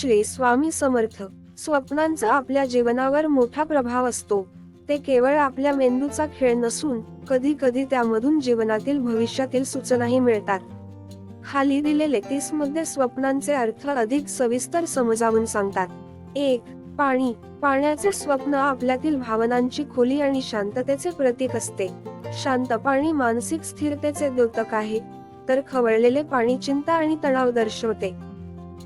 श्री स्वामी समर्थ. स्वप्नांचा आपल्या जीवनावर मोठा प्रभाव असतो. ते केवळ आपल्या मेंदूचा खेळ नसून कधी कधी त्यामधून जीवनातील भविष्यातील सूचनाही मिळतात. खाली दिलेले तीसमध्ये स्वप्नांचे अर्थ अधिक सविस्तर समजावून सांगतात. एक पाणी. पाण्याचे स्वप्न आपल्यातील भावनांची खोली आणि शांततेचे प्रतीक असते. शांत पाणी मानसिक स्थिरतेचे द्योतक आहे. तर खवळलेले पाणी चिंता आणि तणाव दर्शवते.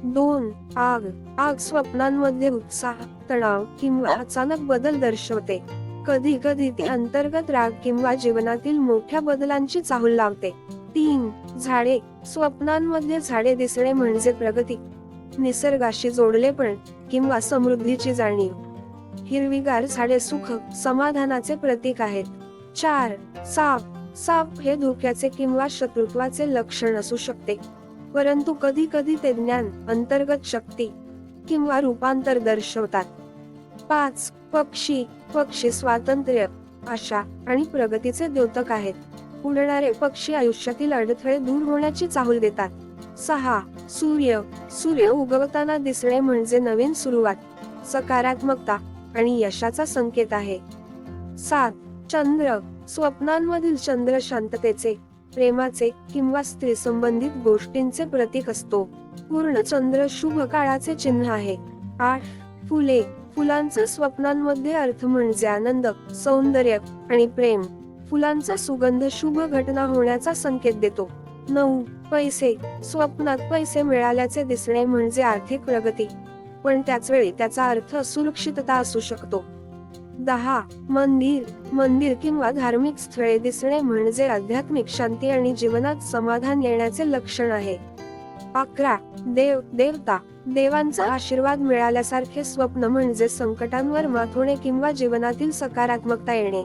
दोन आग. आग स्वप्नांमध्ये उत्साह तणाव किंवा अचानक बदल दर्शवते. कधी कधी ती अंतर्गत राग किंवा जीवनातील मोठ्या बदलांची चाहूल लावते. तीन झाडे. स्वप्नांमध्ये झाडे दिसणे म्हणजे प्रगती. निसर्गाशी जोडलेपण किंवा समृद्धीची जाणीव. हिरवीगार झाडे सुख समाधानाचे प्रतीक आहेत. चार साप. साप हे धोक्याचे किंवा शत्रुत्वाचे लक्षण असू शकते. परंतु कधी कधी ते ज्ञान अंतर्गत शक्ती किंवा रूपांतर दर्शवतात. पाच पक्षी पक्षी स्वातंत्र्य आशा आणि प्रगतीचे द्योतक आहेत. उडणारे पक्षी आयुष्यातील अडथळे दूर होण्याची चाहूल देतात. सहा सूर्य सूर्य उगवताना दिसणे म्हणजे नवीन सुरुवात सकारात्मकता आणि यशाचा संकेत आहे. सात चंद्र स्वप्नांमधील चंद्र शांततेचे प्रेमाचे किंवा स्त्री संबंधित गोष्टींचे प्रतीक असतो. पूर्ण चंद्र शुभ काळाचे चिन्ह आहे. आठ फुले फुलांचा स्वप्नांमध्ये अर्थ म्हणजे आनंद सौंदर्य आणि प्रेम. फुलांचा सुगंध शुभ घटना होण्याचा संकेत देतो. नऊ पैसे स्वप्नात पैसे मिळाल्याचे दिसणे म्हणजे आर्थिक प्रगती. पण त्याच वेळी त्याचा अर्थ असुरक्षितता असू शकतो. दहा मंदिर मंदिर किंवा धार्मिक स्थळे दिसणे म्हणजे आध्यात्मिक शांती आणि जीवनात समाधान येण्याचे लक्षण आहे. अकरा देव देवता देवांचा आशीर्वाद मिळाल्यासारखे स्वप्न म्हणजे संकटांवर मात होणे किंवा जीवनातील सकारात्मकता येणे.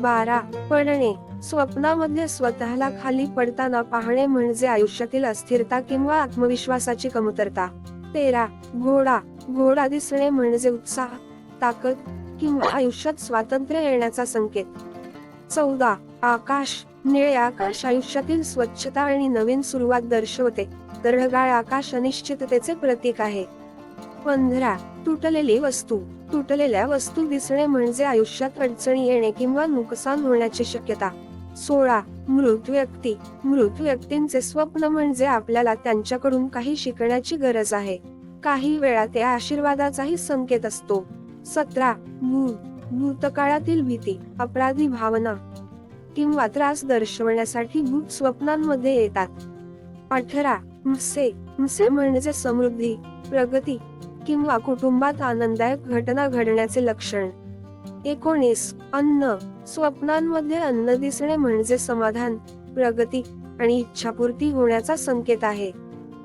बारा पडणे स्वप्नामध्ये स्वतःला खाली पडताना पाहणे म्हणजे आयुष्यातील अस्थिरता किंवा आत्मविश्वासाची कमतरता. तेरा घोडा घोडा दिसणे म्हणजे उत्साह ताकद किंवा आयुष्यात स्वातंत्र्य येण्याचा संकेत. चौदा आकाश निळे आकाश आयुष्यातील स्वच्छता आणि नवीन सुरुवात दर्शवते. तर ढगाळ आकाश अनिश्चिततेचे प्रतीक आहे. पंधरा तुटलेली वस्तू. तुटलेल्या वस्तू दिसणे म्हणजे आयुष्यात अडचणी येणे किंवा नुकसान होण्याची शक्यता. सोळा मृत व्यक्ती. मृत व्यक्तींचे स्वप्न म्हणजे आपल्याला त्यांच्याकडून काही शिकण्याची गरज आहे. काही वेळा ते आशीर्वादाचाही संकेत असतो. सतरा मूळ भूतकाळातील भीती अपराधी भावना किंवा त्रास दर्शवण्यासाठी भूत स्वप्नांमध्ये येतात. अठरा मसे मसे म्हणजे समृद्धी प्रगती किंवा कुटुंबात आनंददायक घटना घडण्याचे लक्षण. एकोणीस अन्न स्वप्नांमध्ये अन्न दिसणे म्हणजे समाधान प्रगती आणि इच्छापूर्ती होण्याचा संकेत आहे.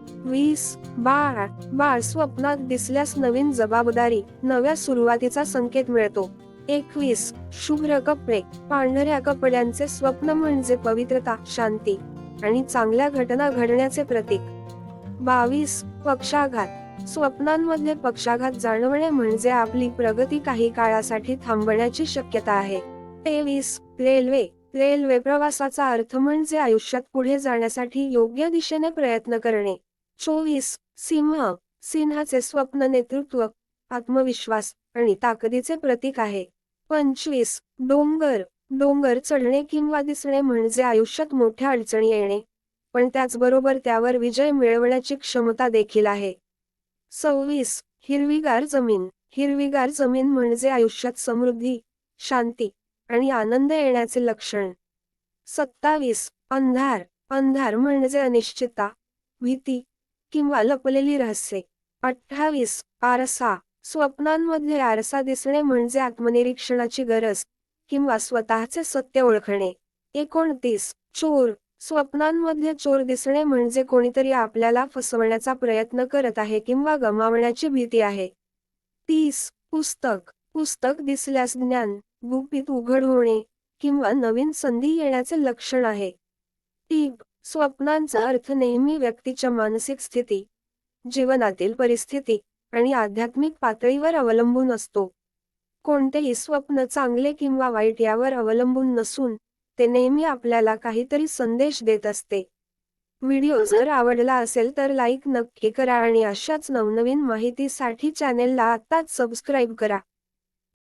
वीस बाळ बाळ स्वप्नात दिसल्यास नवीन जबाबदारी नव्या सुरुवातीचा संकेत मिळतो. एकवीस शुभ्र कपडे पांढऱ्या कपड्यांचे स्वप्न म्हणजे पवित्रता शांती आणि चांगल्या घटना घडण्याचे प्रतीक. बावीस पक्षाघात स्वप्नांमधले पक्षाघात जाणवणे म्हणजे आपली प्रगती काही काळासाठी थांबण्याची शक्यता आहे. तेवीस रेल्वे रेल्वे प्रवासाचा अर्थ म्हणजे आयुष्यात पुढे जाण्यासाठी योग्य दिशेने प्रयत्न करणे. चोवीस सिंह सिंहाचे स्वप्न नेतृत्व आत्मविश्वास आणि ताकदीचे प्रतीक आहे. पंचवीस डोंगर. डोंगर चढणे किंवा दिसणे म्हणजे आयुष्यात मोठ्या अडचणी येणे पण त्याचबरोबर त्यावर विजय मिळवण्याची क्षमता देखील आहे. सव्वीस हिरवीगार जमीन. हिरवीगार जमीन म्हणजे आयुष्यात समृद्धी शांती आणि आनंद येण्याचे लक्षण. सत्तावीस अंधार. अंधार म्हणजे अनिश्चितता भीती किंवा लपलेली रहस्ये. अठ्ठावीस आरसा. स्वप्नांमध्ये आरसा दिसणे म्हणजे आत्मनिरीक्षणाची गरज किंवा स्वतःचे सत्य ओळखणे. एकोणतीस चोर. स्वप्नांमध्ये चोर दिसणे म्हणजे कोणीतरी आपल्याला फसवण्याचा प्रयत्न करत आहे किंवा गमावण्याची भीती आहे. तीस पुस्तक. पुस्तक दिसल्यास ज्ञान गुपित उघड होणे किंवा नवीन संधी येण्याचे लक्षण आहे. टीप स्वप्नांचा अर्थ नेहमी व्यक्तीच्या मानसिक स्थिती जीवनातील परिस्थिती आणि आध्यात्मिक पातळीवर अवलंबून असतो. कोणतेही स्वप्न चांगले किंवा वाईट यावर अवलंबून नसून ते नेहमी आपल्याला काहीतरी संदेश देत असते. व्हिडिओ जर आवडला असेल तर लाईक नक्की करा आणि अशाच नवनवीन माहितीसाठी चॅनेलला आत्ताच सबस्क्राईब करा.